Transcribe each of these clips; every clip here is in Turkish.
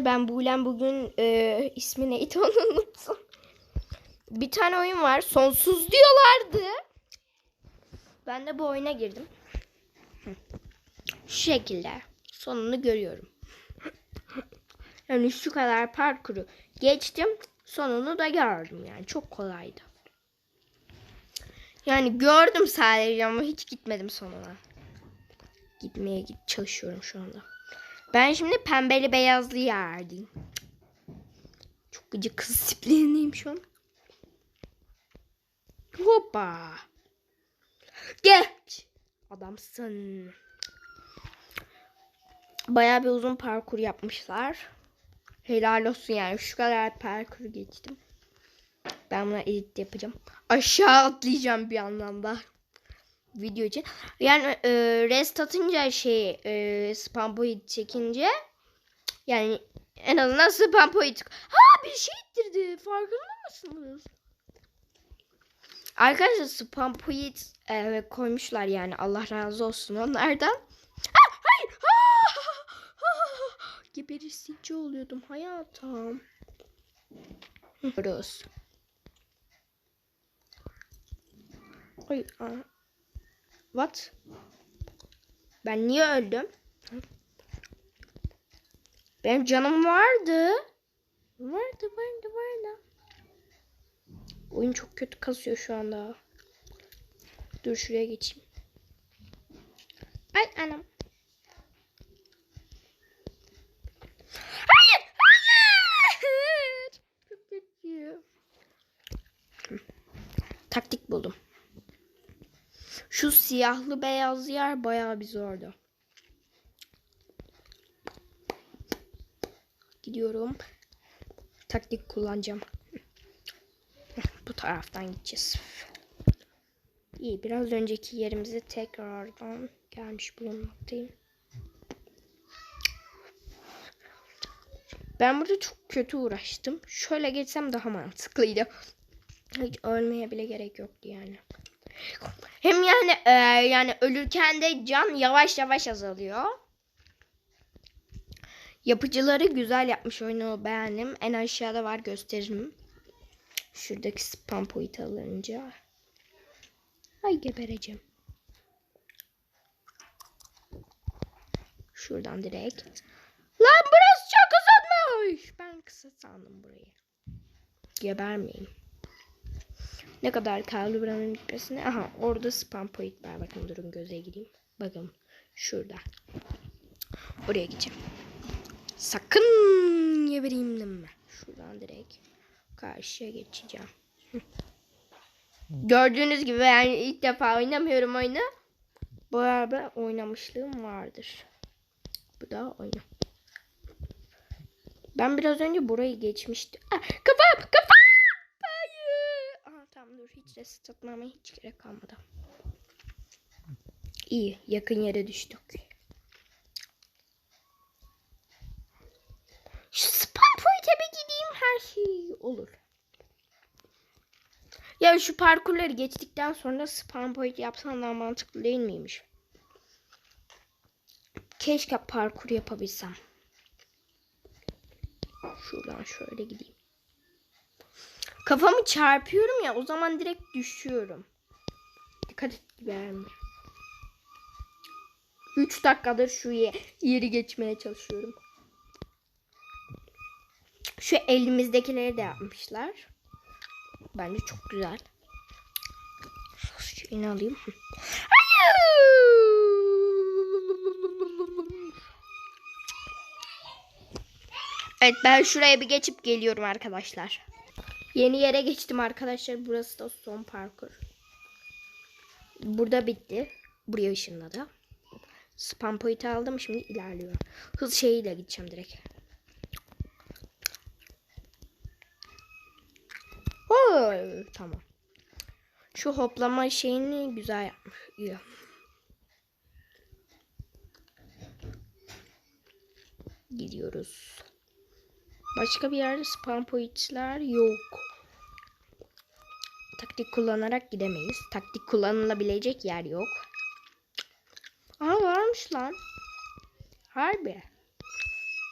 arkadaşlar ben Buğlem bugün e, ismi neydi onu unuttum. Bir tane oyun var. Sonsuz diyorlardı. Ben de bu oyuna girdim. Şu şekilde. Sonunu görüyorum. Yani şu kadar parkuru geçtim. Sonunu da gördüm yani. Çok kolaydı. Yani gördüm sadece ama hiç gitmedim sonuna. Gitmeye git çalışıyorum şu anda. Ben şimdi pembeli beyazlı yerdeyim. Çok gıcık kız disiplinliyim şu an. Hoppa. Geç. Adamsın. Bayağı bir uzun parkur yapmışlar. Helal olsun yani. Şu kadar parkur geçtim. Ben buna edit yapacağım. Aşağı atlayacağım bir anlamda. Video için. Yani e, rest atınca şey e, spam point çekince yani en azından spam point. Ha bir şey ittirdi. Farkında mısınız? Arkadaşlar spam point e, koymuşlar yani. Allah razı olsun onlardan. Ha, hayır. Ha, ha, ha. Geberisici oluyordum hayatım. Burası. Ay. What? Ben niye öldüm? Benim canım vardı. Vardı, vardı, vardı. Oyun çok kötü kasıyor şu anda. Dur şuraya geçeyim. Ay anam. Hayır, hayır. Taktik buldum. Şu siyahlı beyaz yer bayağı bir zordu. Gidiyorum. Taktik kullanacağım. Bu taraftan gideceğiz. İyi biraz önceki yerimize tekrardan gelmiş bulunmaktayım. Ben burada çok kötü uğraştım. Şöyle geçsem daha mantıklıydı. Hiç ölmeye bile gerek yoktu yani. Hem yani e, yani ölürken de can yavaş yavaş azalıyor. Yapıcıları güzel yapmış oyunu beğendim. En aşağıda var gösteririm. Şuradaki spam point alınca. Ay gebereceğim. Şuradan direkt. Lan burası çok uzunmuş. Ben kısa sandım burayı. Gebermeyeyim. Ne kadar kaldı buranın gitmesine? Aha orada spam point var. Bakın durun göze gideyim. Bakın şurada. Oraya gideceğim. Sakın gebereyim deme. Şuradan direkt karşıya geçeceğim. Gördüğünüz gibi yani ilk defa oynamıyorum oyunu. Bu arada oynamışlığım vardır. Bu da oyun. Ben biraz önce burayı geçmiştim. Ah, kafam. Hayır. Aha, tamam dur hiç reset atmama hiç gerek kalmadı. İyi yakın yere düştük. Şu spam point'e bir gideyim her şey olur. Ya şu parkurları geçtikten sonra spam point yapsan daha mantıklı değil miymiş? Keşke parkur yapabilsem. Şuradan şöyle gideyim. Kafamı çarpıyorum ya o zaman direkt düşüyorum. Dikkat et verme. 3 dakikadır şu yeri geçmeye çalışıyorum. Şu elimizdekileri de yapmışlar. Bence çok güzel. Şu şeyini alayım. Evet ben şuraya bir geçip geliyorum arkadaşlar. Yeni yere geçtim arkadaşlar. Burası da son parkur. Burada bitti. Buraya ışınladı. Spam point aldım. Şimdi ilerliyorum. Hız şeyiyle gideceğim direkt. Oy, tamam. Şu hoplama şeyini güzel yapmış. İyi. Gidiyoruz. Başka bir yerde spam pointler yok. Taktik kullanarak gidemeyiz. Taktik kullanılabilecek yer yok. Aa varmış lan. Harbi.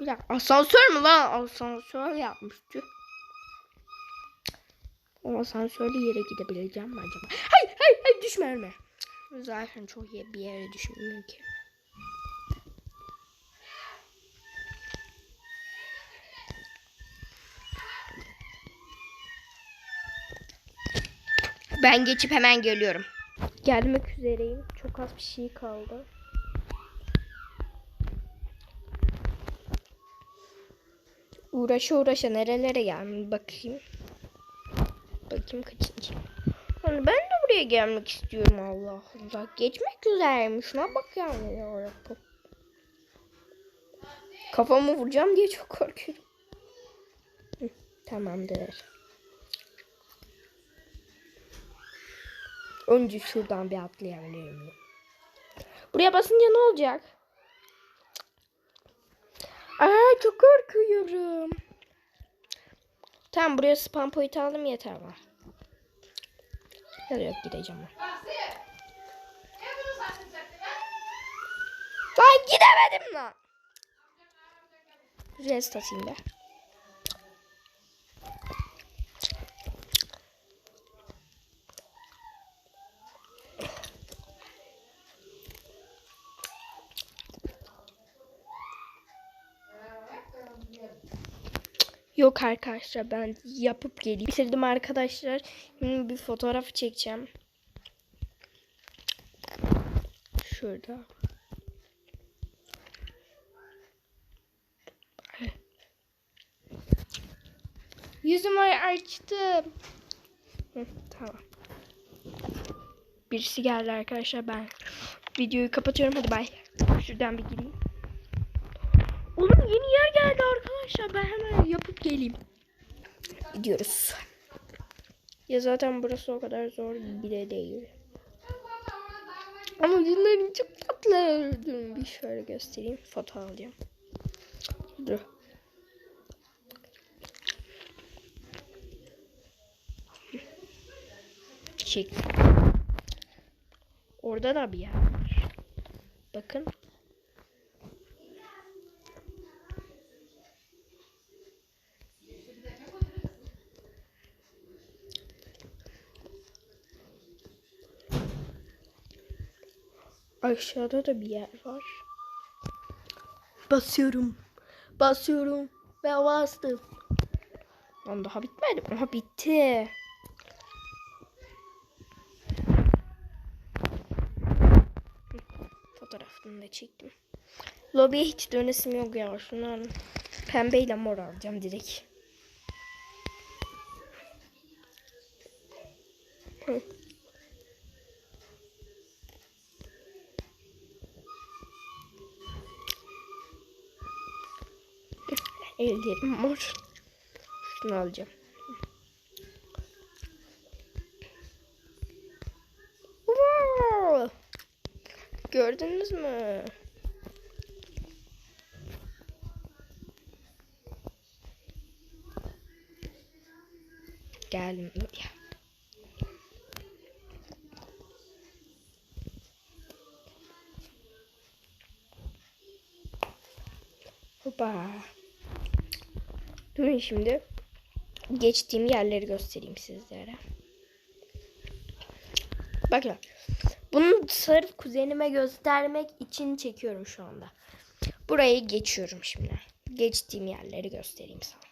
Bir dakika asansör mü lan? Asansör yapmıştı. O asansörlü yere gidebileceğim mi acaba? Hay hay hay düşme ölme. Zaten çok iyi bir yere düşmüyorum ki. Ben geçip hemen geliyorum. Gelmek üzereyim. Çok az bir şey kaldı. Uğraşa uğraşa nerelere geldim bakayım. Bakayım kaçıncı. Hani ben de buraya gelmek istiyorum Allah Allah. Geçmek üzereyim. Şuna bak yani. ya Rabbim. Kafamı vuracağım diye çok korkuyorum. Hı, tamamdır. Önce şuradan bir atlayabilir miyim? Buraya basınca ne olacak? Aa çok korkuyorum. Tamam buraya spam point aldım yeter var. Ya yok gideceğim ben. Lan gidemedim lan. Rest atayım be. Yok arkadaşlar ben yapıp geleyim. Bitirdim arkadaşlar. Şimdi bir fotoğraf çekeceğim. Şurada. Yüzümü açtım. Hı, tamam. Birisi geldi arkadaşlar ben videoyu kapatıyorum hadi bay. Şuradan bir gireyim. Oğlum yeni yer geldi arkadaşlar. Ben hemen yapıp geleyim. Gidiyoruz. Ya zaten burası o kadar zor bile değil. Ama bunların çok tatlı. Durun bir şöyle göstereyim. Foto alacağım. Dur. Çek. Orada da bir yer var. Bakın. Aşağıda da bir yer var. Basıyorum. Basıyorum. Ve bastım. Lan daha bitmedi. Aha bitti. Fotoğrafını da çektim. Lobiye hiç dönesim yok ya. Şundan pembeyle mor alacağım direkt. Hı. Ellerim mor. Şunu alacağım. Gördünüz mü? Geldim buraya. Hoppa. Durun şimdi. Geçtiğim yerleri göstereyim sizlere. Bakın. Bunu sırf kuzenime göstermek için çekiyorum şu anda. Burayı geçiyorum şimdi. Geçtiğim yerleri göstereyim sana.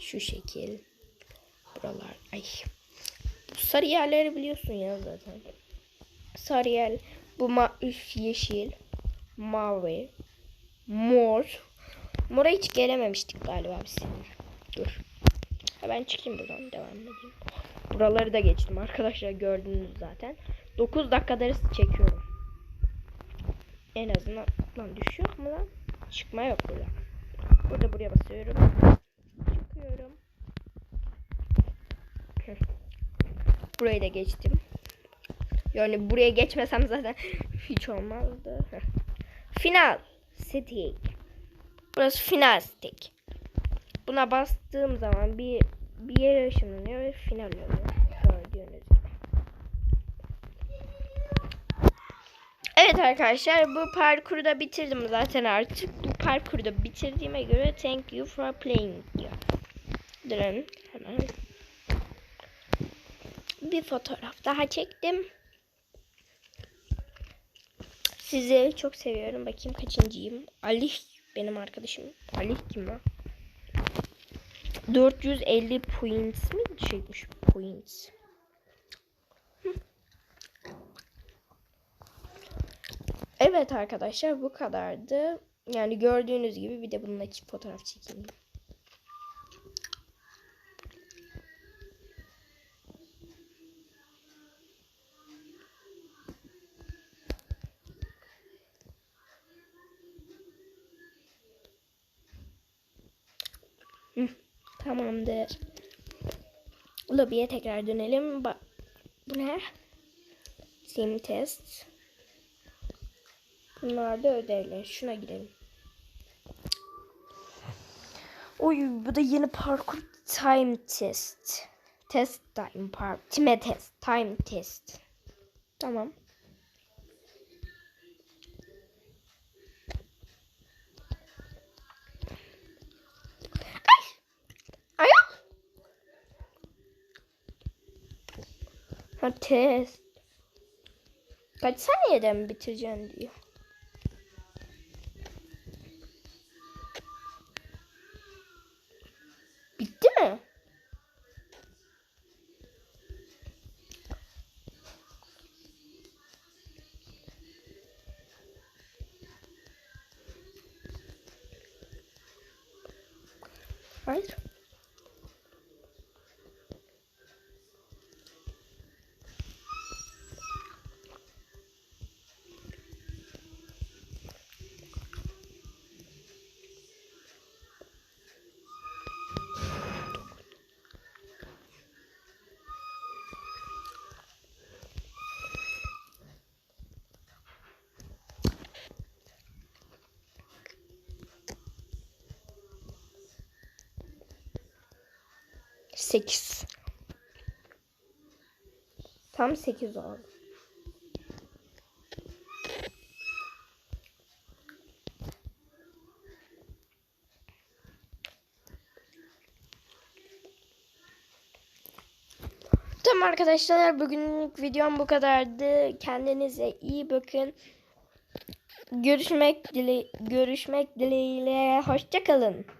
Şu şekil. Buralar. Ay. Bu sarı yerleri biliyorsun ya zaten. Sarı yer. Bu ma üf, yeşil. Mavi. Mor. Mora hiç gelememiştik galiba biz. Dur. Ha, ben çıkayım buradan devam edeyim. Buraları da geçtim arkadaşlar gördünüz zaten. 9 dakikadır çekiyorum. En azından lan düşüyor mu lan? Çıkma yok burada. Burada buraya basıyorum. Çıkıyorum. Burayı da geçtim. Yani buraya geçmesem zaten hiç olmazdı. Final. City. Burası final stick. Buna bastığım zaman bir bir yere ışınlanıyor ve final oluyor. Gördüğünüz. Evet arkadaşlar bu parkuru da bitirdim zaten artık. Bu parkuru da bitirdiğime göre thank you for playing diyor. Durun hemen. Bir fotoğraf daha çektim. Sizi çok seviyorum. Bakayım kaçıncıyım. Ali benim arkadaşım. Ali kim lan? 450 points mi çekmiş? Points. Evet arkadaşlar bu kadardı. Yani gördüğünüz gibi bir de bununla fotoğraf çekeyim. Hı, Tamamdır. Lobiye tekrar dönelim. Ba bu ne? Sim test. Bunlar da ödevler. Şuna girelim. Oy bu da yeni parkur time test. Test time park. Time test. Time test. Tamam. Ay! Ayak! Ha test. Kaç saniyede mi bitireceksin diyor. Bitti mi? Hayır. Sekiz. Tam sekiz oldu. Tamam arkadaşlar bugünlük videom bu kadardı. Kendinize iyi bakın. Görüşmek dile görüşmek dileğiyle hoşça kalın.